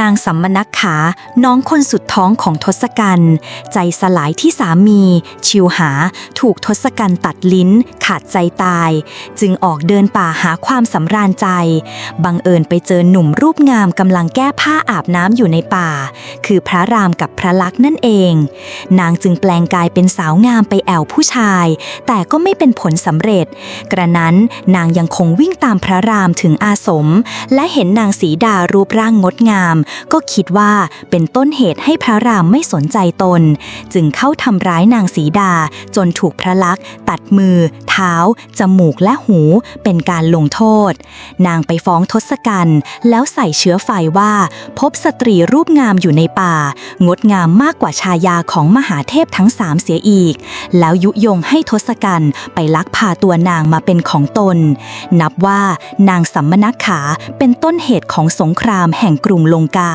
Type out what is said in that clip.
นางสัมมนักขา น้องคนสุดท้องของทศกัณฐ์ใจสลายที่สามี ชิวหา ถูกทศกัณฐ์ตัดลิ้น ขาดใจตาย จึงออกเดินป่าหาความสำราญใจ บังเอิญไปเจอหนุ่มรูปงามกำลังแก้ผ้าอาบน้ำอยู่ในป่า คือพระรามกับพระลักษณ์นั่นเอง นางจึงแปลงกายเป็นสาวงามไปแอวผู้ชาย แต่ก็ไม่เป็นผลสำเร็จ กระนั้นนางยังคงวิ่งตามพระรามถึงอาสม และเห็นนางสีดารูปร่างงดงามก็คิดว่าเป็นต้นเหตุให้พระรามไม่สนใจตน จึงเข้าทำร้ายนางสีดา จนถูกพระลักษณ์ตัดมือ เท้า จมูกและหูเป็นการลงโทษ นางไปฟ้องทศกัณฐ์แล้วใส่เชื้อไฟว่า พบสตรีรูปงามอยู่ในป่า งดงามมากกว่าชายาของมหาเทพทั้งสามเสียอีก แล้วยุยงให้ทศกัณฐ์ไปลักพาตัวนางมาเป็นของตน นับว่านางสัมมนักขาเป็นต้นเหตุของสงครามแห่งกรุงลงกา